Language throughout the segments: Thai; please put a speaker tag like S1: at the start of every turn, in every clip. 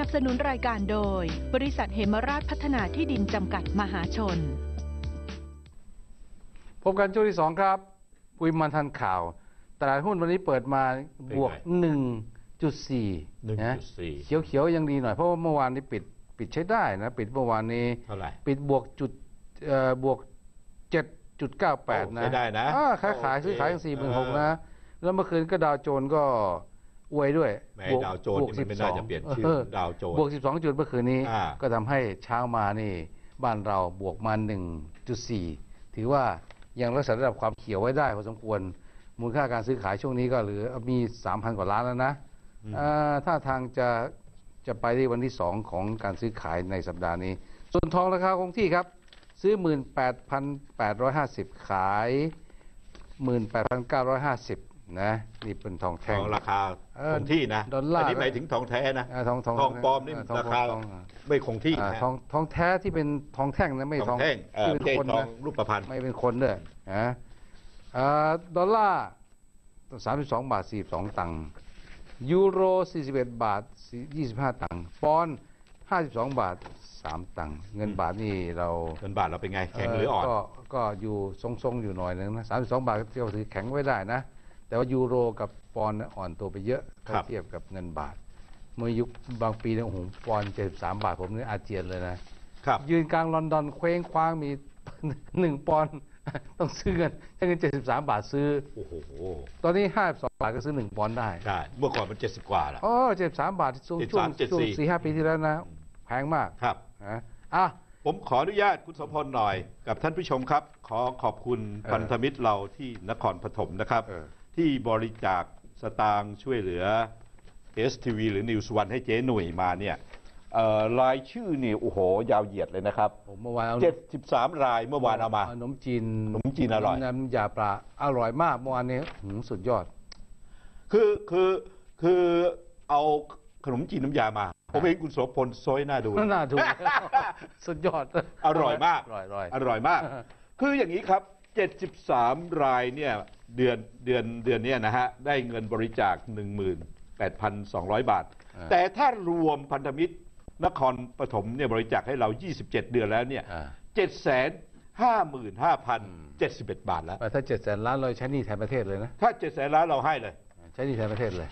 S1: นับสนุนรายการโดย บริษัทเหมราชพัฒนาที่ดินจำกัดมหาชน
S2: พบกันช่วงที่สองครับปุยมันทันข่าว ตลาดหุ้นวันนี้เปิดมา
S3: เป็นไง
S2: บวก 1.4นะ
S3: 1.4
S2: เขียวเขียวๆ ยังดีหน่อย เพราะว่าเมื่อวานนี้ปิดปิดใช้ได้นะ ปิดเมื่อวานนี้
S3: เท่าไหร่
S2: ปิดบวกจุดเอ่อบวก 7.98 นะ
S3: ใช้ได้นะ
S2: อ่าขายขาย
S3: โอเค
S2: ซื้อขายกันสี่หมื่นหก
S3: เออ
S2: นะ แล้วเมื่อคืนก็ดาวโจนส์ก็ อวยด้วย
S3: แหม
S2: บวก
S3: ดาวโจนส์
S2: บวก
S3: นี่มันไม่น่าจะเปลี่ยนชื่อ
S2: อ
S3: ดาวโจนส์
S2: บวก 12 จุดเมื่อคืนนี้
S3: อ่า
S2: ก็ทำให้เช้ามานี่บ้านเราบวกมา 1.4 ถือว่ายังรักษาระดับความเขียวไว้ได้พอสมควร มูลค่าการซื้อขายช่วงนี้ก็เหลือมี 3,000 กว่าล้านแล้วนะอ่าถ้าทางจะจะไปที่วันที่ 2 ของการซื้อขายในสัปดาห์นี้ ส่วนทองราคาคงที่ครับ ซื้อ 18,850 ขาย 18,950 นะนี่เป็นทอง
S3: ท
S2: แท่ง
S3: องราคา
S2: เออ
S3: คงที่นะ
S2: ดอลลาร์
S3: นนี้หมายถึงทองแท้นะ
S2: อ่าทองทอง
S3: ทองปลอมนี่
S2: ทอง
S3: ราคา
S2: ทอง
S3: ไม่คงที่
S2: อ่า
S3: นะ
S2: ทองทองแท้ที่เป็นทองแท่งนะไม่
S3: ทองแท่งเอ่อ
S2: ที่
S3: ไม่
S2: เป็น
S3: ใช่
S2: คน
S3: ทอง
S2: นะ
S3: รูปประพันธ์
S2: ไม่เป็นคนด้วยนะอ่าดอลลาร์สามสิบสองบาทสี่สองตังค์ยูโรสี่สิบเอ็ดบาทยี่สิบห้าตังค์ปอนด์ห้าสิบสองบาทสามตังค์เงินบาทนี่เรา
S3: เงินบาทเราเป็นไงแข็งหรืออ่อน
S2: ก็ก็อยู่ทรงๆอยู่หน่อยนึงนะสามสิบสองบาทก็ถือแข็งไว้ได้นะ แต่ว่ายูโรกับปอนด์เนี่ยอ่อนตัวไปเยอะถ้า
S3: ครับ
S2: เทียบกับเงินบาท เมื่อยุคบางปีเนี่ยโอ้โหปอนด์เจ็ดสิบสามบาทผมนี่อาเจียนเลยนะ
S3: ครับ
S2: ยืนกลางลอนดอนเคว้งคว้างมี หนึ่งปอนด์ต้องซื้อเงินใช้เงินเจ็ดสิบสามบาทซื้อ
S3: โอ้โห
S2: ตอนนี้ห้าสองบาทก็ซื้อหนึ่งปอนด์ได้
S3: ใช่เมื่อก่อนมันเจ็ดสิบกว่าละ
S2: อ๋อเจ็ดสามบาทช่วงช่วง
S3: 73
S2: ช่วง
S3: 74
S2: สี่ห้าปีที่แล้วนะ แพงมาก
S3: ครับ
S2: นะอะ
S3: ผมขออนุญาตคุณโสมพลหน่อยกับท่านผู้ชมครับ ขอขอบคุณ
S2: เออ
S3: พันธมิตรเราที่นครปฐมนะครับ
S2: เออ
S3: ที่บริจาคสตางค์ช่วยเหลือ STV หรือ News One ให้เจ๊หนุ่ยมาเนี่ยเอ่อรายชื่อนี่โอ้โหยาวเหยียดเลยนะครับ
S2: ผมเมื่อวานเอา
S3: 73 รายเมื่อวานเอามา
S2: ขนมจีน
S3: ขนมจีนอร่อย
S2: น้ำยาปลาอร่อยมากเมื่อวานนี้หืมสุดยอด
S3: คือคือคือเอาขนมจีนน้ำยามา ผมเห็นคุณโสพลซอยหน้าดู
S2: น่าดู สุดยอด
S3: อร่อยมาก
S2: อร่อยอร่อย
S3: อร่อยมาก คืออย่างนี้ครับ 73 รายเนี่ย เดือนเดือนเดือนเนี้นะฮะได้เงินบริจาค 18,200 บาท
S2: อ่า
S3: แต่ถ้ารวมพันธมิตรนครปฐมเนี่ยบริจาคให้เรา 27 เดือนแล้วเนี่ย
S2: อ่า
S3: 755,071 บาทแล้ว
S2: ถ้าเจ็ดแสนล้านเราใช้หนี่แทนประเทศเลยนะ
S3: ถ้า7แสนล้านเราให้เลย
S2: ใช้หนี่แทนประเทศเลย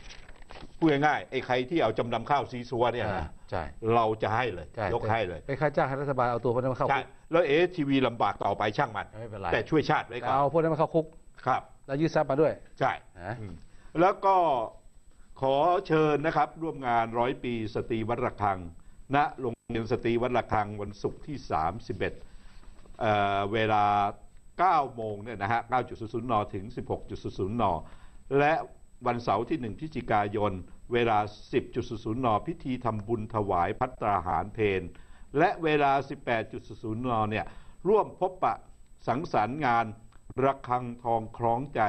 S3: พูดง่ายๆไอ้ใครที่เอาจำนำข้าวซีซัวเนี่ย
S2: อ่า
S3: นะ
S2: ใช่
S3: เราจะให้เลย
S2: ใช่
S3: ยกให้เลย
S2: ไปค่าจ้างให้รัฐบาลเอาตัวพวกนั้นมาเข้า
S3: ใช่
S2: คุก
S3: แล้วเอทีวีลำบากต่อไปช่างมัน
S2: ไม่เป็นไร
S3: แต่ช่วยชาติไว้ก่อน
S2: เอาพวกนั้นมาเข้าคุก
S3: ครับ
S2: แล้วยึดทรัพย์มาด้วย
S3: ใช่
S2: ฮะ
S3: อืมแล้วก็ขอเชิญนะครับ ร่วมงานร้อยปีสตรีวัดระฆัง ณโรงเรียนสตรีวัดระฆังวันศุกร์ที่ 31เอ่อเวลา 9 โมงเนี่ยนะฮะ 9.00 น ถึง 16.00 น และวันเสาร์ที่ 1 พฤศจิกายน เวลา 10.00 น พิธีทำบุญถวายพัตตราหารเพนและเวลา 18.00 น เนี่ย ร่วมพบปะสังสรรค์งาน ระฆังทองคล้องใจ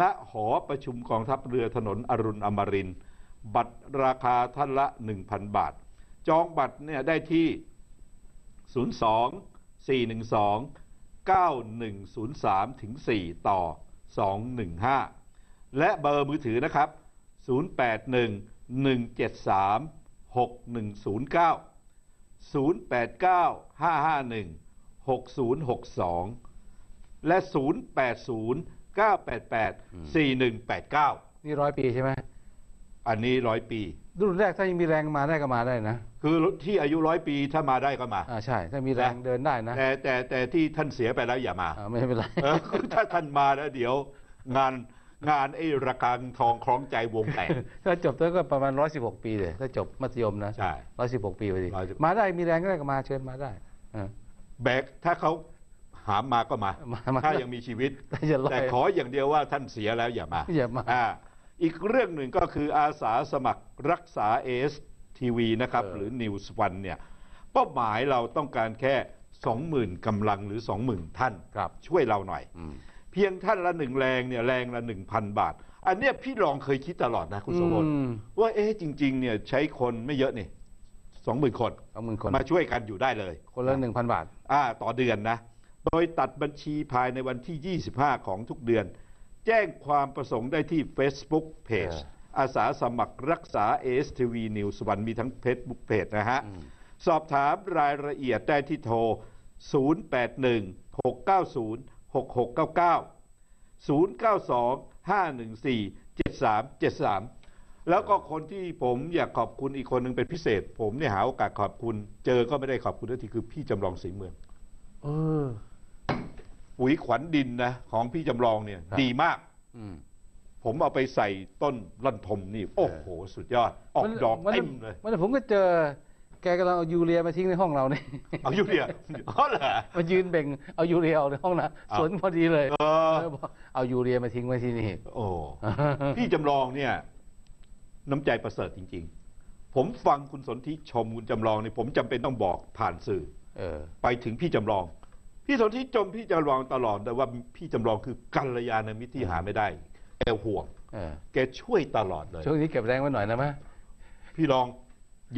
S3: ณ หอประชุมกองทัพเรือถนนอรุณอมริน บัตรราคาท่านละ 1,000 บาท จองบัตรเนี่ยได้ที่ 02 412 9103ถึง4ต่อ 215 และเบอร์มือถือนะครับ 081 173 6109 089 551 6062 และ 080 988 4189
S2: นี่ร้อยปีใช่ไหม
S3: อันนี้ร้อยปี
S2: รุ่นแรกถ้ายังมีแรงมาได้ก็มาได้นะ
S3: คือที่อายุร้อยปีถ้ามาได้ก็มา
S2: อ่าใช่ ถ้ามีแรง
S3: นะ
S2: เดินได้นะ
S3: แต่แต่แต่ที่ท่านเสียไปแล้วอย่ามา
S2: อ่าไม่เป็นไร
S3: เออคือถ้าท่านมาแล้วเดี๋ยวงานงานไอ้ระฆังทองคล้องใจวงแตก
S2: ถ้าจบแล้วก็ประมาณร้อยสิบหกปีเลย ถ้าจบมัธยมนะ
S3: ใช่
S2: ร้อยสิบหกปีพอดี
S3: 116
S2: มาได้มีแรงก็ได้ก็มาเชิญมาได้อ่า
S3: แบกถ้าเขา หามมาก็มา
S2: มา มา
S3: ถ้ายังมีชีวิต
S2: แต่อย่าลอย
S3: แต่ขออย่างเดียวว่าท่านเสียแล้วอย่ามา
S2: อย่ามา
S3: อ่าอีกเรื่องหนึ่งก็คืออาสาสมัครรักษาเอสทีวีนะครับ
S2: เออ
S3: หรือ News One เนี่ยเป้าหมายเราต้องการแค่ 20,000กำลังหรือ 20,000 ท่าน
S2: ครับ
S3: ช่วยเราหน่อย
S2: อืม
S3: เพียงท่านละหนึ่งแรงเนี่ยแรงละ 1,000 บาท อันเนี้ยพี่ลองเคยคิดตลอดนะคุณสมบูรณ์
S2: อืม
S3: ว่าเอ๊ะจริงๆเนี่ยใช้คนไม่เยอะนี่สองหมื่นคน
S2: สองหมื่นคน
S3: มาช่วยกันอยู่ได้เลย
S2: คนละหนึ่งพันบาท
S3: อ่าต่อเดือนนะ โดยตัดบัญชีภายในวันที่ 25 ของทุกเดือน แจ้งความประสงค์ได้ที่ Facebook Page
S2: เออ
S3: อาสาสมัครรักษา ASTV News วันมีทั้ง Facebook Page นะฮะ
S2: อืม
S3: สอบถามรายละเอียดได้ที่โทร 081-690-6699 092-514-7373 แล้วก็คนที่ผมอยากขอบคุณอีกคนหนึ่งเป็นพิเศษ ผมเนี่ยหาโอกาสขอบคุณ เจอก็ไม่ได้ขอบคุณทันทีคือพี่จำลองสีเมือง
S2: เออ
S3: ปุ๋ยขวัญดินนะของพี่จำลองเนี่ย
S2: ครับ
S3: ดีมาก
S2: อืม
S3: ผมเอาไปใส่ต้นลั่นทมนี่ โอ้โห สุดยอด ออกดอก
S2: วัน
S3: เต็
S2: นั้น
S3: มเลย
S2: วันนั้นผมก็เจอ แกกำลังเอายูเรียมาทิ้งในห้องเราเนี่ย
S3: เอาอยู่เนี่ยอ๋อเหรอ
S2: มายืนเบ่งเอายูเรียออกในห้องนะ
S3: อ้าว
S2: สวนพอดีเลย
S3: เออ
S2: เออบอกเอายูเรียมาทิ้งไว้ที่นี่
S3: โอ้ พี่จำลองเนี่ย น้ำใจประเสริฐจริง ๆ ผมฟังคุณสนธิชมคุณจำลองเนี่ยผมจำเป็นต้องบอกผ่านสื่อ
S2: เออ
S3: ไปถึงพี่จำลอง พี่สนธิจมพี่จำลองตลอดแต่ว่าพี่จำลองคือกัลยาณมิตรที่หาไม่ได้ แกห่วง
S2: เออ
S3: แกช่วยตลอดเลย
S2: ช่วงนี้เก็บแรงไว้หน่อยนะมะ
S3: พี่ลอง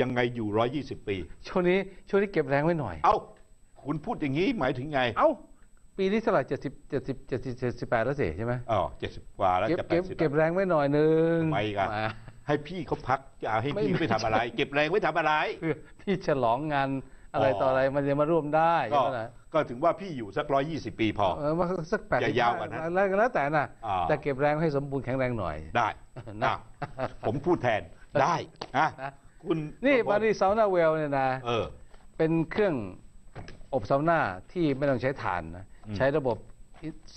S3: ยังไงอยู่ร้อยี่สิบปี
S2: ช่วงนี้ช่วงนี้เก็บแรงไว้หน่อย
S3: เอ้า คุณพูดอย่างนี้หมายถึงไง
S2: เอ้าปีนี้เท่าไหร่เจ็ดสิบเจ็ดสิบเจ็ดสิบเจ็ดสิบแปดแล้วสิใช่ไหม
S3: อ๋อเจ็ดสิบกว่าแล้ว
S2: เก็บ
S3: จะแป
S2: เก็
S3: ด
S2: บ
S3: สิบ
S2: เก็บแรงไว้หน่อยหนึง
S3: ทำไมกัน
S2: มา
S3: ให้พี่เขาพักจะเอาให้
S2: ไม่
S3: พี่
S2: ไม่
S3: ไปทำอะไร เก็บแรงไว้ทำอะไร
S2: คือที่ฉลองงาน อะไร
S3: อ๋อ
S2: ต่ออะไรมันจะมาร่วมได้
S3: ก็
S2: ใช่ไหมล่ะ
S3: ก็ถึงว่าพี่อยู่สักร้อยี่สิบปีพอ
S2: เออมาสักแปด
S3: อย่ายาวกว่านั้น
S2: แล้วก็แล้วแต่น่ะ
S3: อ่า
S2: แต่เก็บแรงให้สมบูรณ์แข็งแรงหน่อย
S3: ได้
S2: นะ
S3: อะผมพูดแทนได้อะ
S2: นะ
S3: คุณ
S2: นี่
S3: ประพ
S2: บา
S3: ล
S2: รีซาวนาเวลเนี่ยนะ
S3: เออ
S2: เป็นเครื่องอบซาวน่าที่ไม่ต้องใช้ถ่านนะ
S3: อืม
S2: ใช้ระบบ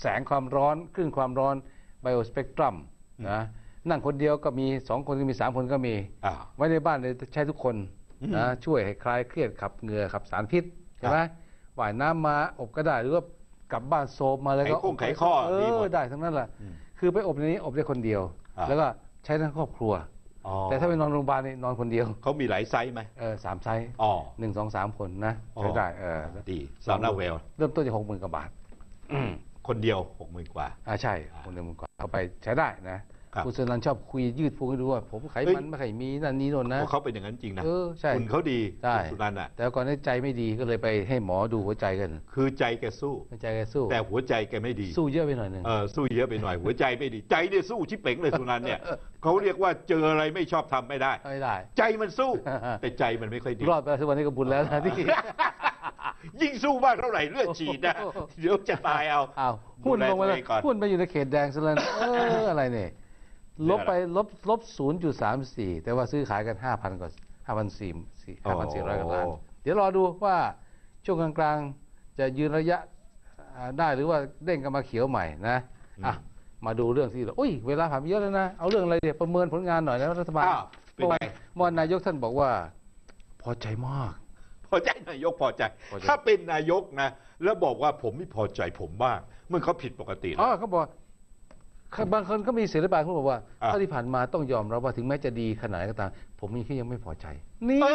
S2: แสงความร้อนคลื่นความร้อนไบโอสเปกตรัม
S3: อืม
S2: นะนั่งคนเดียวก็มีสองคนก็มีสามคนก็มี
S3: อ่า
S2: ไว้ในบ้านเลยใช้ทุกคน
S3: อืม
S2: นะช่วยให้คลายเครียดขับเหงื่อขับสารพิษใช่ไหมว่ายน้ำมาอบก็ได้หรือว่ากลับบ้านโซมมาแล้วก็
S3: ไขข้อ
S2: อบ
S3: ไขข้อ
S2: เอ
S3: ดีหม
S2: อ
S3: ด
S2: ได้ทั้งนั้นแหละ
S3: อืม
S2: คือไปอบในนี้อบได้คนเดียว
S3: อ่า
S2: แล้วก็ใช้ทั้งครอบครัว
S3: อ๋อ
S2: แต่ถ้าไปนอนโรงพยาบาลนี่นอนคนเดียว
S3: เขามีหลายไซส์ไหม
S2: เออสามไซส์
S3: อ๋อ
S2: หนึ่งสองสามคนนะ
S3: อ๋อ
S2: ใช้ได้เออ
S3: ดีซาวน่าเวล
S2: เริ่มต้นจากหกหมื่นกว่าบาท
S3: คนเดียวหกหมื่นกว่า
S2: อ่าใช่คนเดียวหมื่นกว่าเอาไปใช้ได้นะ ครับ คุณสุนันท์ชอบคุยยืดพูดให้ดูว่าผมไข
S3: เฮ้ย
S2: มันไม่เคยมีนั่นนี่โน่นนะ
S3: เพราะเขาเป็นอย่างนั้นจริงนะ
S2: เออใช่
S3: คุณเขาดี
S2: ใช่
S3: คุณสุนันท์อะ
S2: แต่ก่อนนี้ใจไม่ดีก็เลยไปให้หมอดูหัวใจกัน
S3: คือใจแกสู้
S2: หัวใจแกสู้
S3: แต่หัวใจแกไม่ดี
S2: สู้เยอะไปหน่อยหนึ่ง
S3: เออสู้เยอะไปหน่อย หัวใจไม่ดี ใจเนี่ยสู้ชิบเป๋งเลยสุนันท์เนี่ย เขาเรียกว่าเจออะไรไม่ชอบทำไม่ได้
S2: ไม่ได้
S3: ใจมันสู้ แต่ใจมันไม่ค่อยดี
S2: รอดไปทุกวันนี้ก็บุญแล้วนะที่
S3: ยิ่งสู้มากเท่าไหร่เลือดฉีดนะ
S2: โอ้โห
S3: เดี๋ยวจะตายเอา
S2: อ้าวหุ้นลงไป
S3: ดู
S2: แล้
S3: แตัวเองก่อน
S2: หุ้นไปอยู่ในเขตแดงซะแล้วเอออะไรเนี่ย
S3: เรื่
S2: ล
S3: อง
S2: บ
S3: อะไร
S2: ไปลบลบศูนย์จุดสามสี่แต่ว่าซื้อขายกันห้าพันกว่าห้าพันสี่ห้าพันสี่ร้อยกว่าล้าน เดี๋ยวรอดูว่าช่วงกลางๆ จะยืนระยะอ่าได้หรือว่าเด้งกลันมาเขียวใหม่นะอะมาดูเรื่องที่เราอุ้ยเวลาผ่านไปเยอะแล้วนะ เอาเรื่องอะไรเดี๋ยวประเมินผลงานหน่อยนะรัฐบาล
S3: อ้าวเป็น
S2: เมื่อ
S3: ไง
S2: วานเมื่อวานนายกท่านบอกว่า พอใจมาก
S3: พอใจนายกพอใจ
S2: พอใจ
S3: ถ้าเป็นนายกนะ แล้วบอกว่าผมไม่พอใจผมบ้างมันเขาผิดปกติ
S2: อ๋
S3: แล้
S2: อ
S3: ว
S2: เขาบอก บางคนก็มีศิลปะเขาบอกว่า
S3: อะ
S2: เท่าที่ผ่านมาต้องยอมรับว่าถึงแม้จะดีขนาดไหนก็ตาม ผมยังแค่ยังไม่พอใจ นี่
S3: เอ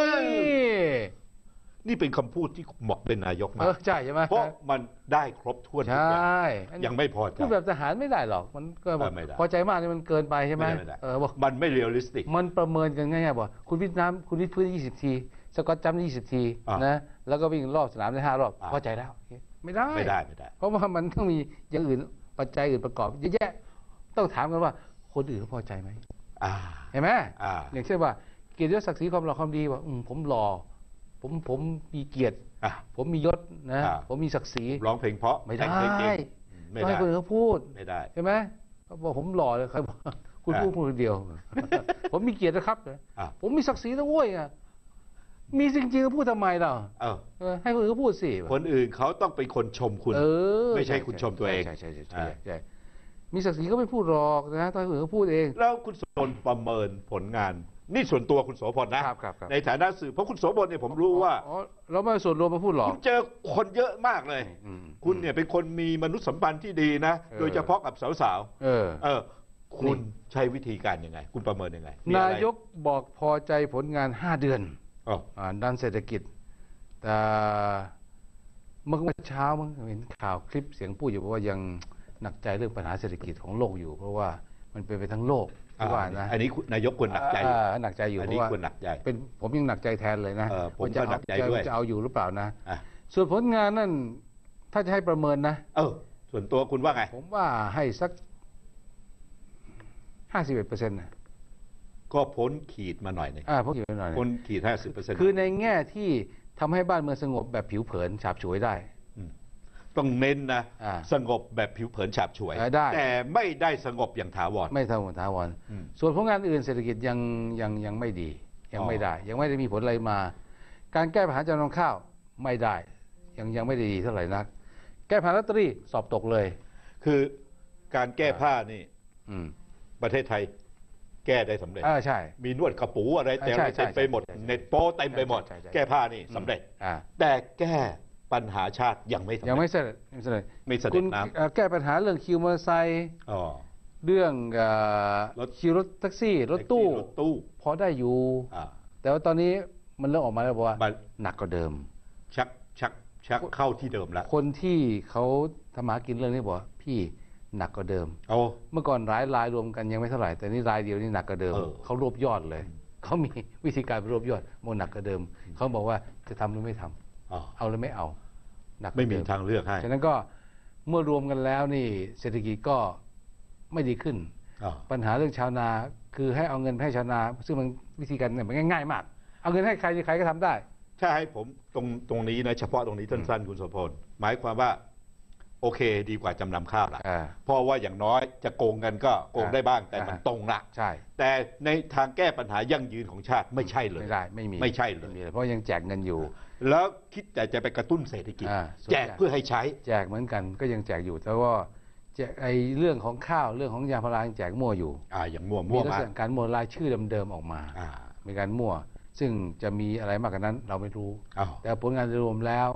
S3: นี่เป็นคำพูดที่เหมาะเป็นนายก
S2: เอ
S3: มา
S2: อกใช่ใช่ไหม
S3: เพราะมันได้ครบถ้วน
S2: ใช
S3: ทุกอย่าง่
S2: อันนี้
S3: ยังไม่พอใจ
S2: พูดแบบทหารไม่ได้หรอกมันก็บอก
S3: เออไม่ได้
S2: พอใจมากนี่มันเกินไปใช่ไหม
S3: ไม่ได้
S2: เออบอก
S3: มันไม่เรียลลิสติก
S2: มันประเมินกันง่ายๆบอกคุณวิทย์น้ำคุณวิทย์พื้นยี่สิบที สกอตจัมป์ยี่สิบที
S3: อะ
S2: นะแล้วก็วิ่งรอบสนามได้ห้ารอบ
S3: อะ
S2: พอใจแล้ว ไม่ได้
S3: ไม่ได้ไม่ได้
S2: เพราะว่ามันต้องมีอย่างอื่นปัจจัยอื่นประกอบเยอะแยะ ต้องถามกันว่าคนอื่นเขาพอใจไหม
S3: อ่า
S2: เห็นไหม
S3: อ่า
S2: อย่างเช่นว่า เกียรติยศศักดิ์ศรีความหล่อความดีว่าอืมผมหล่อผมผมมีเกียรติ
S3: อะ
S2: ผมมียศนะ
S3: อ่า
S2: ผมมีศักดิ์ศรี
S3: ร้องเพลงเพราะ
S2: ไม่ได้
S3: แต่งเพลงเก่งไม่
S2: ต้อง
S3: ได้
S2: ให้คนอื่นเขาพูด
S3: ไม่ได้
S2: ใช่ไหมเขาบอกผมหล่อเลยใครบอกคุณ
S3: อ่า
S2: พูดคนเดียว ผมมีเกียรตินะครับ
S3: อะ
S2: ผมมีศักดิ์ศรีนะเว้ยอะมีจริงๆก็พูดทำไมเรา
S3: เออ
S2: เออให้คนอื่นเขาพูดสิ
S3: คนอื่นเขาต้องเป็นคนชมคุณ
S2: เออ
S3: ไม่ใช่คุณชมตัวเอง
S2: ใช่ใช่ใช่ใช่
S3: อ่า
S2: ใช่ มีศักดิ์ศรีก็ไม่พูดหรอกนะต้องให้คนอื่นเขาพูดเอง
S3: แล้วคุณโสพลประเมินผลงาน นี่ส่วนตัวคุณโสพลนะครับ
S2: ครับครับ
S3: ในฐานะสื่อเพราะคุณโสพลเนี่ยผมรู้ว่า
S2: อ๋อเราไม่เอาส่วนรวมมาพูดหรอก
S3: คุณเจอคนเยอะมากเลย
S2: อืม
S3: คุณเนี่ยเป็นคนมีมนุษยสัมพันธ์ที่ดีนะ
S2: เออ
S3: โดยเฉพาะกับสาว
S2: เออ
S3: ๆเออคุณใช้วิธีการยังไง คุณประเมินยังไงมี
S2: นา
S3: อะไร
S2: ยกบอกพอใจผลงาน 5 เดือน
S3: อ๋อ
S2: อ่าด้านเศรษฐกิจ แต่เมื่อเช้ามึงเห็นข่าวคลิปเสียงพูดอยู่บอกว่ายัง หนักใจเรื่องปัญหาเศรษฐกิจของโลกอยู่ เพราะว่ามันเป็นไปทั้งโลกที่ว่านะ
S3: อันนี้คุณนายกควรหนักใจ
S2: อ่าหนักใจอยู่
S3: อัน
S2: เพ
S3: นี้
S2: ราะว่า
S3: ควรหนักใจ
S2: เป็นผมยังหนักใจแทนเลยนะ
S3: เออผม
S2: ว่าจะ
S3: ก็หนักใจด้วย
S2: จะเอาอยู่หรือเปล่านะ
S3: อะ
S2: ส่วนผลงานนั่นถ้าจะให้ประเมินนะ
S3: เออ ส่วนตัวคุณว่าไง
S2: ผมว่าให้สักห้าสิบเอ็ดเปอร์เซ็นต์นะ
S3: ก็พ้นขีดมาหน่อยหนึง
S2: อ่าพวกอยู่หน่อย
S3: พ้นขีดห้าสิบเปอร์เซ็นต์
S2: คือในแง่ที่ทำให้บ้านเมืองสงบแบบผิวเผินฉาบฉวยได้
S3: ต้องเน้นนะ
S2: อ่า
S3: สงบแบบผิวเผินฉาบฉวย
S2: เออได้
S3: แต่ไม่ได้สงบอย่างถาวร
S2: ไม่เท่าถาวร
S3: อืม
S2: ส่วนผลงานอื่นเศรษฐกิจยังยังยังไม่ดียังไม่
S3: อ๋อ
S2: ได้ ยังไม่ได้มีผลอะไรมา การแก้ปัญหาจำนำข้าวไม่ได้ ยังยังไม่ได้ดีเท่าไหร่นัก แก้ปัญหาลอตเตอรี่สอบตกเลย
S3: คือการแก้ผ้านี่
S2: อืม
S3: ประเทศไทยแก้ได้สำเร็จ
S2: อ่าใช่
S3: มีนวดกระปูอะไรแต่
S2: ใช่
S3: อะไร
S2: ใช่
S3: เต็มไปหมด
S2: ใช่ใช่
S3: เน็ตโป้เต็มไปหมด
S2: ใช่ใช่ใช่
S3: แก้ผ้านี่สำเร็จ
S2: อ่า
S3: แต่แก้ ปัญหาชาติยังไม่สำเร็จ
S2: ยังไม่เสร็จยังไม่เสร็จ
S3: ไม่เสด็จ
S2: คุณ
S3: น้ำ
S2: เอ่อแก้ปัญหาเรื่องคิวมอเตอร์ไซค์
S3: อ๋อ
S2: เรื่องเอ่อ
S3: รถ
S2: คิวรถแท็กซี่ รถตู้
S3: รถตู้
S2: พอได้อยู่
S3: อ่า
S2: แต่ว่าตอนนี้มันเริ่มออกมาแล้วบอกว่า
S3: มัน
S2: หนักกว่าเดิม
S3: ชักชักชักเข้าที่เดิมแล้ว
S2: คนที่เขาทำหากินเรื่องนี้บอกว่าพี่หนักกว่าเดิม
S3: เอา
S2: เมื่อก่อนรายรายรวมกันยังไม่เท่าไหร่แต่นี่รายเดียวนี่หนักกว่าเดิม
S3: เออ
S2: เขารวบยอดเลย เขามีวิธีการรวบยอดมันหนักกว่าเดิม เขาบอกว่าจะทำหรือไม่ทำ
S3: อ๋อ
S2: เอาหรือไม่เอา หนักกว่า
S3: ไม่มี
S2: เดิ
S3: ทางเลือกให้
S2: ฉะนั้นก็เมื่อรวมกันแล้วนี่เศรษฐกิจก็ไม่ดีขึ้น
S3: อ๋อ
S2: ปัญหาเรื่องชาวนาคือให้เอาเงินไปให้ชาวนา ซึ่งมันวิธีการเนี่ยมันง่าย ๆ มาก เอาเงินให้ใครใครก็ทำได้
S3: ถ้าให้ผมตรงตรงนี้นะเฉพาะตรงนี้สั้นๆคุณโสพลหมายความว่า โอเคดีกว่าจำนำข้าวละ
S2: อ่า
S3: เพราะว่าอย่างน้อยจะโกงกันก็โกงได้บ้างแต่มัน
S2: อ่า
S3: ตรงละ
S2: ใช่
S3: แต่ในทางแก้ปัญหายั่งยืนของชาติไม่ใช่เลย
S2: ไม่ได้ไม่มี
S3: ไม่ใช่เลย
S2: มีเพราะยังแจกเงินอยู่
S3: แล้วคิดแต่จะไปกระตุ้นเศรษฐกิจ
S2: อ่าส่วน
S3: แจก
S2: ใหญ่
S3: เพื่อให้ใช้
S2: แจกเหมือนกันก็ยังแจกอยู่แต่ว่าแจกไอ้เรื่องของข้าวเรื่องของยางพารายังแจกมั่วอยู่
S3: อ่าอย่างมั่ว
S2: มี
S3: มั่ว
S2: ลัก
S3: มา
S2: ษณะการมั่วรายชื่อเดิมๆออกมา
S3: อ่า
S2: มีการมั่ว ซึ่งจะมีอะไรมากกว่านั้นเราไม่รู้
S3: อ้าว
S2: แต่ผลงานโดยรวมแล้ว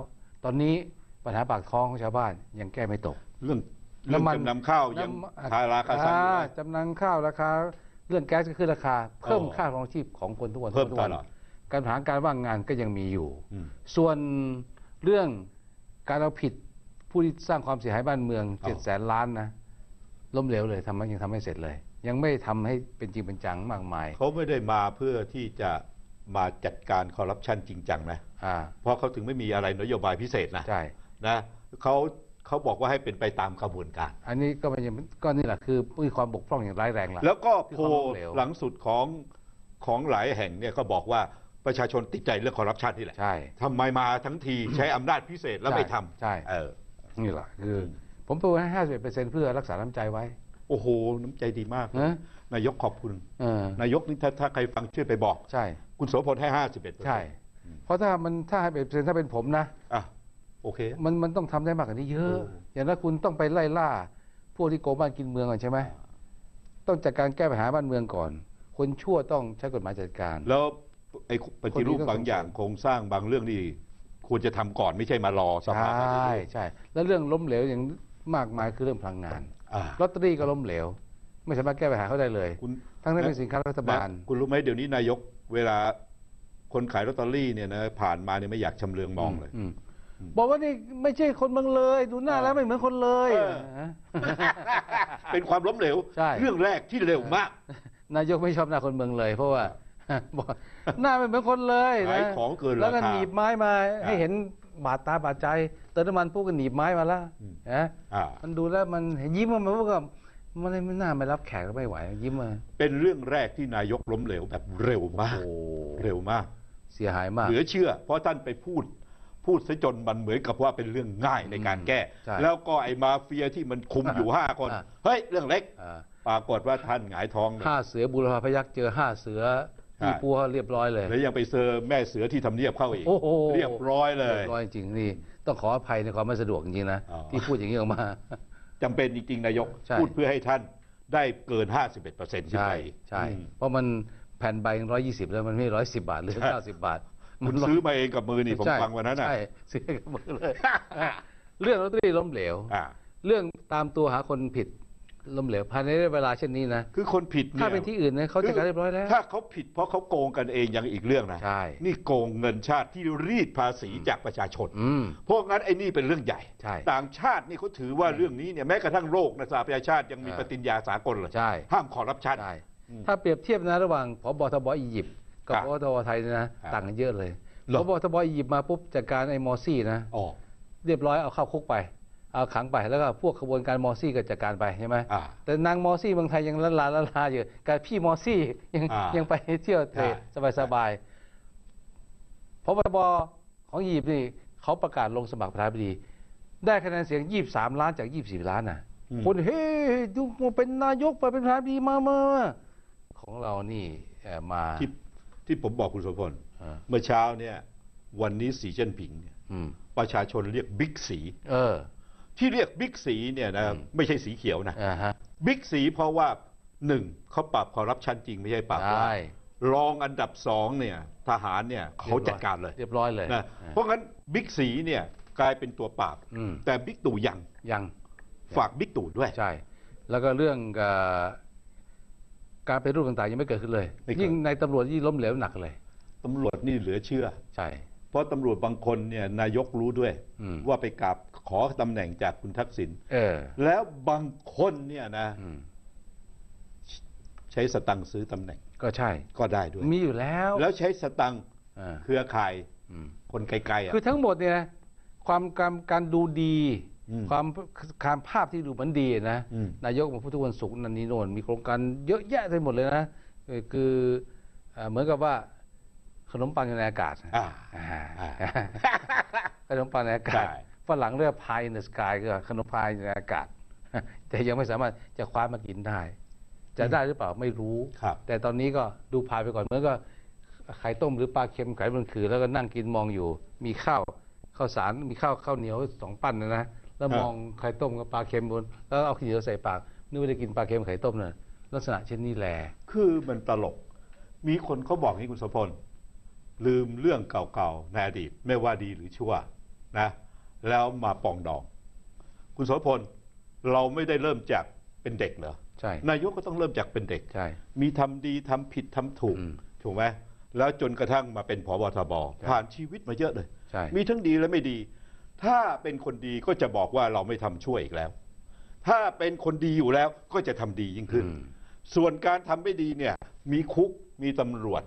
S2: ตอนนี้ ปัญหาปากท้องของชาวบ้านยังแก้ไม่ตก
S3: เรื่องเรื่อง
S2: น้ำมัน
S3: จำนำข้าวยัง
S2: น้ำ
S3: คาราคาซังอยู่
S2: อ่า
S3: เลย
S2: จำนำข้าวราคา เรื่องแก๊สก็ขึ้นราคา เพิ่ม
S3: อ๋อ
S2: ค่าครองชีพของคนทุกวัน
S3: เพิ่ม
S2: ทุก
S3: ต
S2: วัน
S3: ลอด
S2: การหาการว่างงานก็ยังมีอยู่
S3: อืม
S2: ส่วนเรื่องการเอาผิดผู้ที่สร้างความเสียหายบ้านเมือง
S3: อ๋อ
S2: เจ็ดแสนล้านนะล้มเหลวเลยทำไมยังทำไม่เสร็จเลย ยังไม่ทำให้เป็นจริงเป็นจังมากมาย
S3: เขาไม่ได้มาเพื่อที่จะมาจัดการคอร์รัปชันจริงจังนะ
S2: อ่า
S3: เพราะเขาถึงไม่มีอะไรนโยบายพิเศษนะ
S2: ใช่
S3: นะเขาเขาบอกว่าให้เป็นไปตามกระบวนการ
S2: อันนี้ก็มันยังก็นี่แหละคือมีความบกพร่องอย่างร้ายแรงละ
S3: แล้วก็
S2: คือ
S3: โพ
S2: ความ
S3: ล
S2: ล้มเหลว
S3: หลังสุดของของหลายแห่งเนี่ยก็บอกว่าประชาชนติดใจเรื่องคอร์รัปชันนี่แหละ
S2: ใช่
S3: ทำไมมาทั้งทีใช้อำนาจพิเศษแล้วไม่ทำ
S2: ใช่
S3: เออ
S2: นี่แหละคืออ
S3: ม
S2: ผมปูให้ห้าสิบเปอร์เซ็นต์เพื่อรักษาน้ำใจไว้
S3: โอ้โห น้ำใจดีมาก
S2: นะ
S3: นายกขอบคุณ
S2: เออ
S3: นายกนี่ถ้าถ้าใครฟังช่วยไปบอก
S2: ใช่
S3: คุณโสพลให้ห้าสิบเอ็ด
S2: ใช่ เพราะถ้ามันถ้าให้เปอร์เซ็นต์ถ้าเป็นผมนะ
S3: อะ โอเค
S2: มันมันต้องทำได้มากกว่านี้เยอะ
S3: โอ้
S2: อย่างนั้นคุณต้องไปไล่ล่า พวกที่โกงบ้านกินเมืองก่อนใช่ไหมต้องจัดการแก้ปัญหาบ้านเมืองก่อน คนชั่วต้องใช้กฎหมายจัดการ
S3: แล้วไอ้ปฏิรูป
S2: คนนี้ต้อง
S3: บางอย่าง
S2: ส่งเสริม
S3: โครงสร้างบางเรื่องนี่ควรจะทำก่อนไม่ใช่มารอส
S2: ใช
S3: ภาปฏิรู่ป
S2: ใช่ แล้วเรื่องล้มเหลวอย่างมากมายคือเรื่องพลังงาน
S3: อ่า
S2: ลอตเตอรี่ก็ล้มเหลว ไม่สามารถแก้ปัญหาเขาได้เลย
S3: คุณ
S2: ทั้งนั้นเป็นสินค้ารัฐบาล
S3: นะคุณรู้ไหมเดี๋ยวนี้นายกเวลาคนขายลอตเตอรี่เนี่ยนะผ่านมาเนี่ยไม่อยากชำเลืองมองเลย
S2: ม บอกว่านี่ไม่ใช่คนเมืองเลย ดูหน้าแล้วไม่เหมือนคนเลย
S3: เออ
S2: นะ
S3: เป็นความล้มเหลว
S2: ใช่
S3: เรื่องแรกที่เร็วมาก
S2: นายกไม่ชอบหน้าคนเมืองเลย เพราะว่า บอกหน้าไม่เหมือนคนเลย
S3: ขาย
S2: นะ
S3: ของเกินราคา
S2: แล้วก็หนีบไม้มาให้
S3: อ่า
S2: เห็นบาดตาบาดใจเติมน้ำมันปุ๊บก็หนีบไม้มาละ
S3: อืม
S2: นะ
S3: อ่า
S2: มันดูแล้วมันยิ้มมามันก็มันไม่น่าไม่รับแขกก็ไม่ไหว ยิ้มมา
S3: เป็นเรื่องแรกที่นายกล้มเหลวแบบเร็วมาก
S2: โอ้
S3: เร็วมาก
S2: เสียหายมาก
S3: เหลือเชื่อ เพราะท่านไปพูด พูดซะจนมันเหมือนกับว่าเป็นเรื่องง่ายในการแก้
S2: ใช่
S3: แล้วก็ไอ้มาเฟียที่มันคุมอยู่ห้าคน
S2: อ่า
S3: เฮ้ย เรื่องเล็ก
S2: อ่า
S3: ปรากฏว่าท่านหงายท้องเลย
S2: ห้าเสือบุรพาพยักษ์เจอห้าเสือ
S3: ใช่
S2: ที่ปัวเรียบร้อยเลย
S3: แล้วยังไปเซอร์แม่เสือที่ทำเนียบเข้าอีก
S2: โอ้โห
S3: เรียบร้อยเลย
S2: เรีย บร้อยจริงนี่ต้องขออภัยในความไม่สะดวกจริงๆนะ
S3: อ๋อ
S2: ที่พูดอย่างนี้ออกมา
S3: จำเป็นจริง ๆ นายก
S2: ใช่
S3: พูดเพื่อให้ท่านได้เกิน 51เปอร์เซ็นต์ขึ้น
S2: ใช่
S3: ไป
S2: ใช่
S3: อืม
S2: เพราะมันแผ่นใบร้อยยี่สิบแล้วมันไม่ร้อยสิบาทหรือ
S3: ใช่
S2: เก้าสิบบาท
S3: คุณ
S2: ร้ย
S3: ซื้อมาเองกับมือนี่ผม
S2: ใช่
S3: ฟังวันนั้นน่ะ
S2: ใช่ซื้อกับมือเลยเรื่องลอตเตอรี่ล้มเหลว
S3: อ่า
S2: เรื่องตามตัวหาคนผิดล้มเหลวภายในเวลาเช่นนี้นะ
S3: คือคนผิดเนี่ย
S2: ถ้าเป็นที่อื่นนะเขาจัดการเรียบร้อยแล้ว
S3: ถ้าเขาผิดเพราะเขาโกงกันเองยังอีกเรื่องนะ
S2: ใช่
S3: นี่โกงเงินชาติที่รีดภาษีจากประชาชน
S2: อืม
S3: เพราะงั้นไอ้นี่เป็นเรื่องใหญ่
S2: ใช่
S3: ต่างชาตินี่เขาถือว่าเรื่องนี้เนี่ยแม้กระทั่งโลกนะสหประชาชาติยังมี
S2: อ่า
S3: ปฏิญญาสากลเลย
S2: ใช่
S3: ห้ามคอร์รัปชัน
S2: ใช่
S3: อืม
S2: ถ้าเปรียบเทียบนะระหว่างพบทบอียิปต์ กับ
S3: ครับ
S2: พบทบไทยเนี่ยนะ
S3: ครับ
S2: ต่างกันเยอะเลย
S3: เหรอ
S2: พบทบอียิปต์มาปุ๊บจัดการไอ้มอร์ซี่นะ
S3: อ๋อ
S2: เรียบร้อยเอาเข้าคุกไปเอาขังไปแล้วก็พวกขบวนการมอซี่ก็จัดการไปใช่ไหม
S3: อ่า
S2: แต่นางมอซี่เมืองไทยยังละลาละลาอยู่กับพี่มอซี่ยัง
S3: อ่ายั
S2: ยังไปเที่ยวเตะ
S3: ใช่
S2: สบายๆพบตบของอียิปต์นี่เขาประกาศลงสมัครประธานาธิบดี ได้คะแนนเสียง 23 ล้านจาก 24 ล้านน่ะ
S3: อืม
S2: คนเฮ้ยดูมาเป็นนายกไปเป็นประธานาธิบดีมามามาของเรานี่เอ่อมา
S3: ที่ที่ผมบอกคุณโสพล
S2: เออ
S3: เมื่อเช้าเนี่ย วันนี้สีเจิ้นผิงเนี่ย
S2: อืม
S3: ประชาชนเรียกบิ๊กสี
S2: เออ
S3: ที่เรียกบิ๊กสีเนี่ยนะ
S2: อืม
S3: ไม่ใช่สีเขียวนะ
S2: อ่าฮะ
S3: บิ๊กสีเพราะว่าหนึ่งเขาปราบคอร์รัปชันจริงไม่ใช่ปราบ
S2: ใช่
S3: รองอันดับสองเนี่ย ทหารเนี่ยเขาจัดการเลย
S2: เรียบร้อยเลย
S3: นะ
S2: อ่า
S3: เพราะงั้นบิ๊กสีเนี่ยกลายเป็นตัวปราบ
S2: อืม
S3: แต่บิ๊กตู่ยัง
S2: ยัง
S3: ฝากบิ๊กตู่ด้วย
S2: ใช่ แล้วก็เรื่องเอ่อ การเป็นรูปต่างๆ ยังไม่เกิดขึ้นเลย
S3: ไม่เกิด
S2: ยิ่งในตำรวจยิ่งล้มเหลวหนักเลย
S3: ตำรวจนี่เหลือเชื่อ
S2: ใช่
S3: เพราะตำรวจบางคนเนี่ยนายกรู้ด้วย
S2: อืม
S3: ว่าไปกราบขอตำแหน่งจากคุณทักษิณ
S2: เออ
S3: แล้วบางคนเนี่ยนะ
S2: อืม
S3: ใช้สตังค์ซื้อตำแหน่ง
S2: ก็ใช่
S3: ก็ได้ด้วย
S2: มีอยู่แล้ว
S3: แล้วใช้สตังค์
S2: อ่า
S3: เครือข่าย
S2: อืม
S3: คนไกลๆอะ
S2: คือทั้งหมดเนี่ยนะความการการดูดี
S3: อืม
S2: ความการภาพที่ดูเหมือนดีนะ
S3: อืม
S2: นายกมาพูดทุกวันศุกร์นันนี้โนนมีโครงการเยอะแยะไปหมดเลยนะเออคือเอ่อเหมือนกับว่าขนมปังอยู่ในอากาศ
S3: อ่า
S2: อ่า
S3: อ่า
S2: ขนมปังในอากาศ
S3: ใช่
S2: ฝรั่งเรียกพายในสกายก็ขนมพายในอากาศ แต่ยังไม่สามารถจะคว้ามากินได้ จะได้หรือเปล่าไม่รู้
S3: ครับ
S2: แต่ตอนนี้ก็ดูพายไปก่อนเหมื่อนก็ไข่ต้มหรือปลาเค็มไข่บนคือ แล้วก็นั่งกินมองอยู่ มีข้าวข้าวสารมีข้าวข้าวเหนียวสองปั้นนะนะ แล้ว
S3: ครับ
S2: มองไข่ต้มกับปลาเค็มบน แล้วเอาข้าวเหนียวใส่ปากนึกว่าจะกินปลาเค็มไข่ต้มน่ะลักษณะเช่นนี้แหละ
S3: คือมันตลก มีคนเขาบอกให้คุณโสพลลืมเรื่องเก่าๆในอดีต ไม่ว่าดีหรือชั่วนะ แล้วมาปองดอง คุณโสพลเราไม่ได้เริ่มจากเป็นเด็กเหรอ
S2: ใช่
S3: นายกก็ต้องเริ่มจากเป็นเด็ก
S2: ใช่
S3: มีทำดีทำผิดทำถูก
S2: อืม
S3: ถูกไหมแล้วจนกระทั่งมาเป็นผบทบ
S2: ใช่
S3: ผ่านชีวิตมาเยอะเลย
S2: ใช่
S3: มีทั้งดีและไม่ดี ถ้าเป็นคนดีก็จะบอกว่าเราไม่ทำชั่วอีกแล้ว ถ้าเป็นคนดีอยู่แล้วก็จะทำดียิ่งขึ้น
S2: อืม
S3: ส่วนการทำไม่ดีเนี่ย มีคุกมีตำรวจ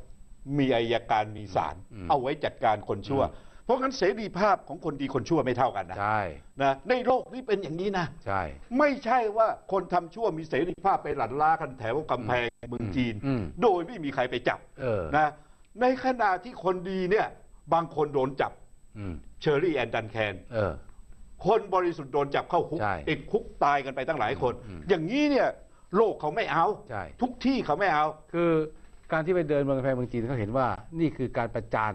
S3: มีอายการมีศาล
S2: อืม
S3: เอาไว้จัดการคนชั่ว
S2: อืม
S3: เพราะงั้นเสรีภาพของคนดีคนชั่วไม่เท่ากันนะ
S2: ใช่
S3: นะในโลกนี้เป็นอย่างนี้นะ
S2: ใช่
S3: ไม่ใช่ว่าคนทำชั่วมีเสรีภาพไปหลั่นล้ากันแถวกำแพงเมืองจีน
S2: อืม
S3: โดยไม่มีใครไปจับ
S2: เออ
S3: นะในขณะที่คนดีเนี่ยบางคนโดนจับ
S2: อืม
S3: เชอรี่แอนดันแคน
S2: เออ
S3: คนบริสุทธิ์โดนจับเข้าคุก
S2: ใช่
S3: ติดคุกตายกันไปตั้งหลายคน
S2: อืม
S3: อย่างนี้เนี่ยโลกเขาไม่เอา
S2: ใช่
S3: ทุกที่เขาไม่เอา
S2: คือการที่ไปเดินเมืองแพงเมืองจีนเขาเห็นว่า นี่คือการประจาน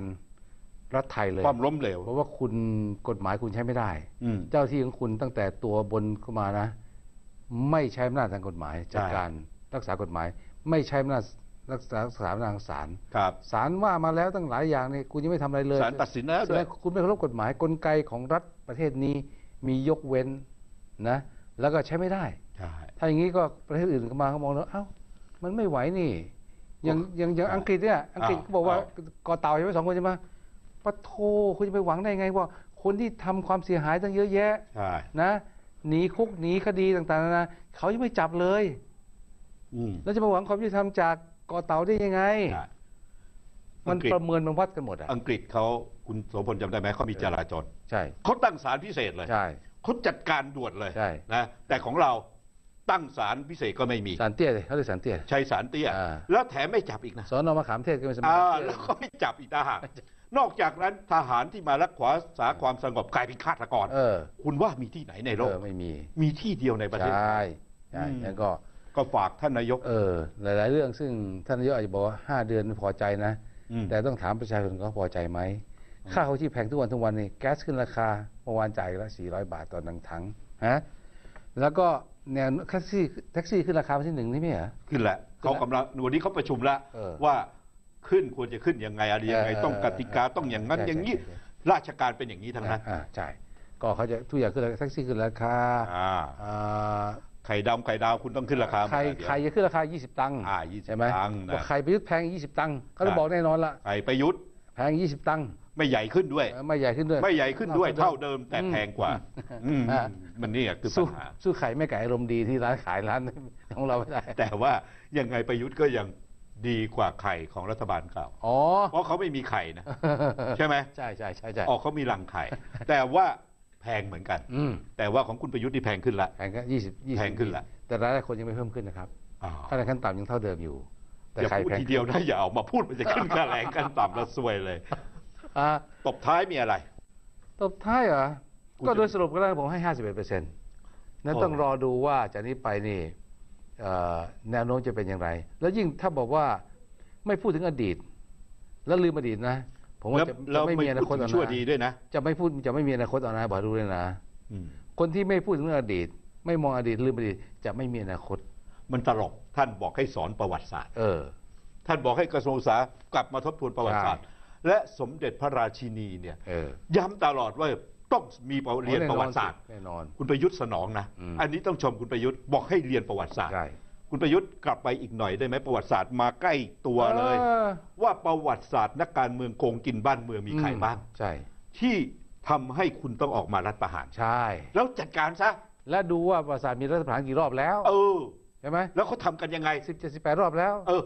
S2: รัฐไทยเลย
S3: ความล้มเหลว
S2: เพราะว่าคุณกฎหมายคุณใช้ไม่ได้
S3: อืม
S2: เจ้าที่ของคุณตั้งแต่ตัวบนเข้ามานะ ไม่ใช้อำนาจทางกฎหมายจัด
S3: ใช่
S2: การรักษากฎหมาย ไม่ใช้อำนาจ รักษารักษาอำนาจทางศาล
S3: ครับ
S2: ศาลว่ามาแล้วตั้งหลายอย่างเนี่ยคุณยังไม่ทำอะไรเลย
S3: ศาลตัดสินแล้ว
S2: แส
S3: ด้
S2: ด
S3: วย
S2: งคุณไม่เคารพกฎหมายกลไกของรัฐประเทศนี้มียกเว้นนะแล้วก็ใช้ไม่ได้
S3: ใช่
S2: ถ้าอย่างนี้ก็ประเทศอื่นก็มาเขามองแล้วเอ้ามันไม่ไหวนี่อย่างอย่างอย่างอังกฤษเนี่ยอังกฤษ
S3: อ้าว
S2: เขาบอกว่า
S3: อ้าว
S2: ก่อเต่าใช่ไหมสองคนใช่ไหมปะโทคุณจะไปหวังได้ไงว่า คนที่ทำความเสียหายตั้งเยอะแยะ
S3: ใช่
S2: นะหนีคุกหนีคดีต่างๆนานาเขายังไม่จับเลย
S3: อืม
S2: แล้วจะมาหวังความยุติธรรมจาก ก่อเต่าได้ยังไง
S3: ใช่
S2: มัน
S3: อังกฤษ
S2: ประเมินมันวัดกันหมดอะ
S3: อังกฤษเขาคุณโสพลจำได้ไหมเขามีจราจร
S2: ใช่
S3: เขาตั้งศาลพิเศษเลย
S2: ใช่
S3: เขาจัดการด่วนเลย
S2: ใช่
S3: นะแต่ของเราตั้งศาลพิเศษก็ไม่มี
S2: สารเตี้ยเลยเขาเรียกสารเตี้ย
S3: ใช้ศาลเตี้ย
S2: อ่า
S3: แล้วแถมไม่จับอีกนะ
S2: สอนอมะขามเทศก็เป็นสมั
S3: อ่า
S2: เตี้ย
S3: แล้วก็ไม่จับอีกนะฮะนอกจากนั้นทหารที่มารักษาความสงบกลายเป็นฆาตกร
S2: เออ
S3: คุณว่ามีที่ไหนในโล
S2: เอกอไม่มี
S3: มีที่เดียวในประเทศ
S2: ใช่
S3: ไทย
S2: ใช่
S3: อืม
S2: แล้วก็
S3: ก็ฝากท่านนายก
S2: เออ หลาย ๆ เรื่องซึ่งท่านนายกอาจจะบอกว่าห้าเดือนไม่พอใจนะ
S3: อืม
S2: แต่ต้องถามประชาชนเขาพอใจไหมค่าเขาที่แพงทุกวันทุกวันนี่แก๊สขึ้นราคาเมื่อวานจ่ายละ400 บาทต่อหนึ่งถังฮะแล้วก็แนวแท็กซี่แท็กซี่ขึ้นราคาวันที่หนึ่งนี่ไหมเหรอ
S3: ขึ้นแหละ
S2: ขึ้น
S3: เขา
S2: แล้ว
S3: กำลังวันนี้เขาประชุมแล้ว
S2: เออ
S3: ว่าขึ้นควรจะขึ้นยังไงอะไรยังไง
S2: เออ
S3: ต้องกติกาต้องอย่างนั้น
S2: ใช่
S3: อย่างนี้
S2: ใช่ใช่
S3: ราชการเป็นอย่างนี้ทั้งนั้น
S2: อ่าใช่ก็เขาจะทุกอย่างขึ้นราคาแท็กซี่ขึ้นราคา
S3: อ่า
S2: อ่า
S3: ไข่ดำไข่ดาวคุณต้องขึ้นราคา
S2: ไข่
S3: เดี๋ยว
S2: ไข่จะขึ้นราคา 20 ตังค์
S3: อ่า20
S2: ใช่ไหม
S3: ตังค์นะ
S2: ว่าไข่ประยุทธ์แพง 20 ตังค์เขาจะบอกแน่นอนละ
S3: ไข่ประยุทธ์
S2: แพง 20 ตังค์
S3: ไม่ใหญ่ขึ้นด้วย
S2: เออไม่ใหญ่ขึ้นด้วย
S3: ไม่ใหญ่ขึ้นด้วยเท่าเดิมแต่แพงกว่าอืม
S2: อ่า
S3: มันนี่คือปั
S2: สู้
S3: ญหา
S2: สู้ไข่แม่ไก่อารมณ์ดีที่ร้านขายร้านของเราไม่ได้
S3: แต่ว่ายังไงประยุทธ์ก็ยังดีกว่าไข่ของรัฐบาลเก่า
S2: อ๋อ
S3: เพราะเขาไม่มีไข่นะ ใช่ไหม
S2: ใช่ใช่ใช่ใช่
S3: ออกเขามีรังไข่ แต่ว่าแพ งเหมือนกัน
S2: อืม
S3: แต่ว่าของคุณประยุทธ์ที่แพงขึ้นละ
S2: แพงก็ยี่สิบยี่สิบ
S3: แพงขึ้นละ
S2: แต่รายได้คนยังไม่เพิ่มขึ้นนะครับ
S3: อ่า
S2: ค่าแรงขั้นต่ำยังเท่าเดิมอยู่ แต่
S3: อย่า
S2: ใคร
S3: พูด
S2: แพง
S3: ทีเดียวนะอย่าเอามาพูดมันจะขึ้นค่าแรงกันต่ำแล้วซวยเลย
S2: อ่า
S3: ตบท้ายมีอะไร
S2: ตบท้ายเหรอ
S3: คุณ
S2: ก็
S3: จะ
S2: โดยสรุปก็ได้ผมให้ห้าสิบเอ็ดเปอร์เซ็นต์นั้น
S3: โอ้
S2: ต้องรอดูว่าจากนี้ไปนี่เอ่อแนวโน้มจะเป็นอย่างไร แล้วยิ่งถ้าบอกว่าไม่พูดถึงอดีต แล้วลืมอดีตนะ ผมว่า
S3: แล้ว
S2: จะ
S3: แล้
S2: จะ
S3: ว
S2: ไม่
S3: ไม่
S2: มีอนาค
S3: พู
S2: ต
S3: ด
S2: เอา
S3: ถึงชั่ว
S2: นะ
S3: ดีด้วยนะ
S2: จะไม่พูดจะไม่มีอนาคตเอานะบอกดูเลยนะ
S3: อืม
S2: คนที่ไม่พูดถึงเรื่องอดีต ไม่มองอดีตลืมอดีตจะไม่มีอนาคต
S3: มันตลกท่านบอกให้สอนประวัติศาสตร์
S2: เออ
S3: ท่านบอกให้กระทรวงศึกษากลับมาทบทวนประวัติศาสตร์ และสมเด็จพระราชินีเนี่ย
S2: เออ
S3: ย้ำตลอดว่าต้องมีประเรียน
S2: แอ
S3: ประวัติศาสตร์
S2: แน่นอน
S3: คุณประยุทธ์สนองนะ
S2: อืม
S3: อันนี้ต้องชมคุณประยุทธ์บอกให้เรียนประวัติศาสตร์
S2: ใช่
S3: คุณประยุทธ์กลับไปอีกหน่อยได้ไหมประวัติศาสตร์มาใกล้ตัวเลย
S2: ออ
S3: ว่าประวัติศาสตร์นักการเมืองโกงกินบ้านเมืองมีใครบ้าง
S2: ใช่
S3: ที่ทำให้คุณต้องออกมารัฐประหาร
S2: ใช่
S3: แล้วจัดการซะ
S2: และดูว่าประวัติศาสตร์มีรัฐประหารกี่รอบแล้ว
S3: เออ
S2: ใช่ไหม
S3: แล้วเขาทำกันยังไง
S2: สิบเจ็ดสิบแปดรอบแล้ว
S3: เออ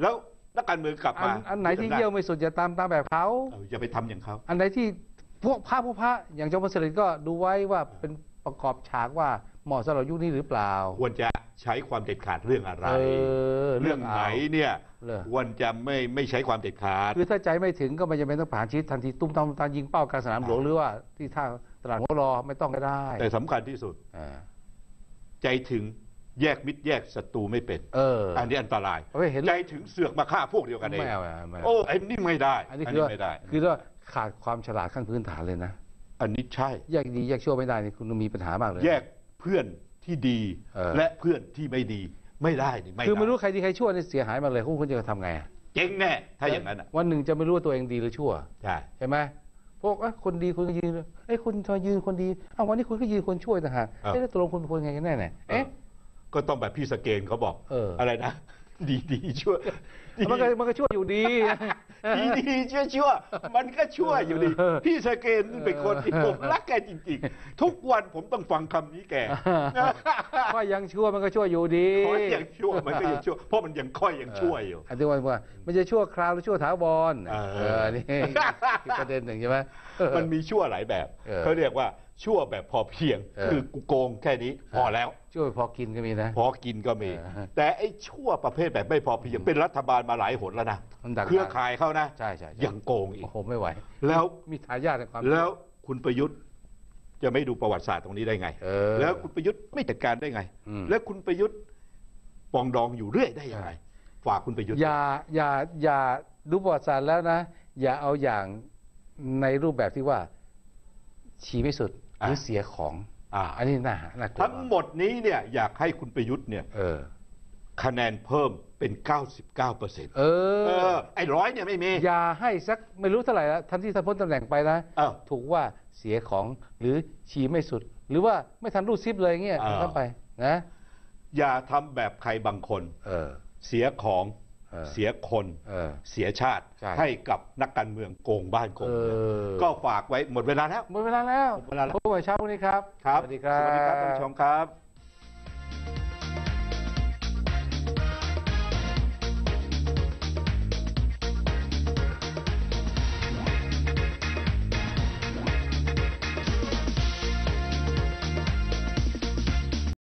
S3: แล้วนักการเมืองกลับ
S2: อัน
S3: มา
S2: อันไหนที่เยี่ยวไม่สุดอย่าตามตามแบบเขา
S3: เอออย่าไปทำอย่างเขา
S2: อันไหนที่พวกพระพวกพระอย่างจอมพลสฤษดิ์ก็ดูไว้ว่าเป็นประกอบฉากว่าเหมาะสำหรับยุคนี้หรือเปล่า
S3: ควรจะ ใช้ความเด็ดขาดเรื่องอะไร
S2: เออ
S3: เรื่องไหนเนี่ย
S2: เรื่อง
S3: ควรจะไม่ไม่ใช้ความเด็ดขาด
S2: คือถ้าใจไม่ถึงก็ไม่จำเป็นต้องผ่านชีวิตทันทีตุ้มตามตุ้มตามยิงเป้ากลางสนามหลวงหรือว่าที่ท่าตลาดหัวรอไม่ต้องก็ได้
S3: แต่สำคัญที่สุด
S2: อ่า
S3: ใจถึงแยกมิตรแยกศัตรูไม่เป็น
S2: เออ
S3: อันนี้อันตราย
S2: เอาไว้เห็น
S3: ใจถึงเสือกมาฆ่าพวกเดียวกันเอง
S2: ไม่เอาไม่เอาไม่เอา
S3: โอ้ไอ้นี่ไม่ได้
S2: อันนี้คือว่า
S3: ไม่ได้
S2: คือว่าขาดความฉลาดขั้นพื้นฐานเลยนะ
S3: อันนี้ใช่
S2: แยกดีแยกชั่วไม่ได้นี่คุณมีปัญหามากเลย
S3: แยกเพื่อน ที่ดี
S2: เออ
S3: และเพื่อนที่ไม่ดีไม่ได้นี่ไม่
S2: คือไม่
S3: ได้
S2: รู้ใครดีใครชั่วนี่เสียหายมากเลยคุณคุณจะทำไงอะ
S3: เจ๊งแน่ถ้าอย่างนั้นอะ
S2: วันหนึ่งจะไม่รู้ว่าตัวเองดีหรือชั่ว
S3: ใช่
S2: ใช่ไหมพวกเอ้ยคนดีคุณก็ยืนเอ้ยคุณทำไมยืนคนดีอ้าววันนี้คุณก็ยืนคนช่วยต่างหากเอ๊ะแล้วตกลงคุณเป็นคนไงกันแน่เนี่ยเอ๊ะ
S3: ก็ต้องแบบพี่สเกนเขาบอก
S2: เอออ
S3: อะไรนะ ดีดีชั่วดี
S2: มันก็มันก็ช่วยอยู่ดี
S3: ดีดีชั่วชั่วมันก็ชั่วอยู่ดี
S2: เออ
S3: พี่สเกนเป็นคนที่ผมรักแกจริงๆ ทุกวันผมต้องฟังคำนี้แก
S2: ว่ายังชั่วมันก็ช่วยอยู่ดี
S3: เพราะยังชั่วมันก็ยังชั่วเพราะมันยังค่อยยังช่วยอยู่
S2: อันที่ว่าว่ามันจะชั่วคราวหรือชั่วถาวร
S3: เออ
S2: เออนี่คือประเด็นหนึ่งใช่ไหม
S3: มันมีชั่วหลายแบบ
S2: เออ
S3: เขาเรียกว่า ชั่วแบบพอเพียง
S2: เออ
S3: คือกูโกงแค่นี้พอแล้ว
S2: ช่วยพอกินก็มีนะ
S3: พอกินก็มี
S2: เออ
S3: แต่ไอ้ชั่วประเภทแบบไม่พอเพียงเป็นรัฐบาลมาหลายหนแล้วนะ
S2: มันดัก
S3: เครือข่ายเขานะ
S2: ใช่ใช่ใช่
S3: ยังโกงอีก
S2: โอ้โหไม่ไหว
S3: แล้ว
S2: มีทายาทในความ
S3: แล้วคุณประยุทธ์จะไม่ดูประวัติศาสตร์ตรงนี้ได้ไง
S2: เออ
S3: แล้วคุณประยุทธ์ไม่จัดการได้ไง
S2: อืม
S3: แล้วคุณประยุทธ์ปองดองอยู่เรื่อยได้ยังไง
S2: ใช่
S3: ฝากคุณประยุทธ์
S2: อย่าอย่าอย่าดูประวัติศาสตร์แล้วนะ อย่าเอาอย่างในรูปแบบที่ว่า ชี้ไม่สุด หรือเสียของ
S3: อ่า
S2: อันนี้น่าน่ากลัว
S3: ทั้งหมดนี้เนี่ยอยากให้คุณประยุทธ์เนี่ย
S2: เออ
S3: คะแนนเพิ่มเป็น 99เปอร์เซ็นต์
S2: เอ
S3: เอ
S2: อ
S3: อไอ้ร้อยเนี่ยไม่มี
S2: อย่าให้สักไม่รู้เท่าไหร่แล้วทันที่ท่านพ้นตำแหน่งไปนะ
S3: เออ
S2: ถูกว่าเสียของหรือชี้ไม่สุด หรือว่าไม่ทันรูดซิปเลยเงี้ย
S3: อ่า
S2: เข้าไปนะ
S3: อย่าทำแบบใครบางคน
S2: เออ
S3: เสียของ
S2: เออ
S3: เสียคน
S2: เออ
S3: เสียชาติ
S2: ใช่
S3: ให้กับนักการเมืองโกงบ้านโกงเมือง
S2: เออ
S3: ก็ฝากไว้หมดเวลาแล้ว
S2: หมดเวลาแล้ว
S3: หมดเวลาแล้ว
S2: พบกันใหม่เช้าวันนี้ครับ
S3: ครับ
S2: สวัสดีครับ
S3: สวัสดีครับท่านผู้ชมครับ